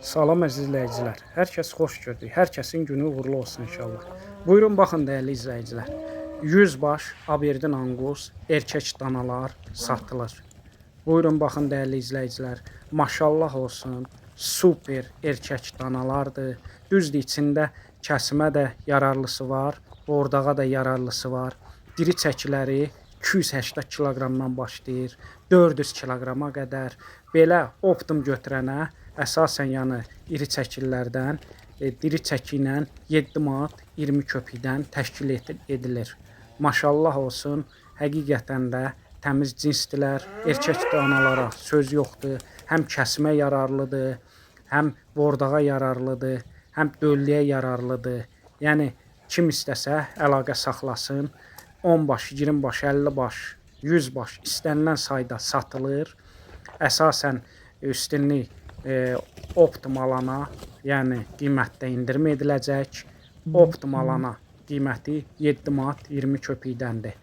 Salam əziz izləyicilər. Hər kəs xoş gördük. Hər kəsin günü uğurlu olsun inşallah. Buyurun baxın dəyərli izləyicilər. 100 baş Aberdin Angus erkək danalar satılır. Buyurun baxın dəyərli izləyicilər. Maşallah olsun. Super erkək danalardır. Düzdür içində kəsimə də yararlısı var, bordağa da yararlısı var. Diri çəkiləri 280 kiloqramdan başlayır 400 kiloqrama qədər. Belə optum götürənə əsasən yəni iri çəkillərdən e, diri çəki ilə 7 manat 20 köpükdən təşkil edilir. Maşallah olsun, həqiqətən də təmiz cinsdilər. Erkək danalara söz yoxdur. Həm kəsimə yararlıdır, həm bordağa yararlıdır, həm dölləyə yararlıdır. Yəni kim istəsə əlaqə saxlasın. 10 baş, 20 baş, 50 baş, 100 baş istənilən sayda satılır. Əsasən üstünlük e, optim alana, yəni qiymətdə endirim ediləcək. Optim alana qiyməti 7 manat 20 köpükdəndir.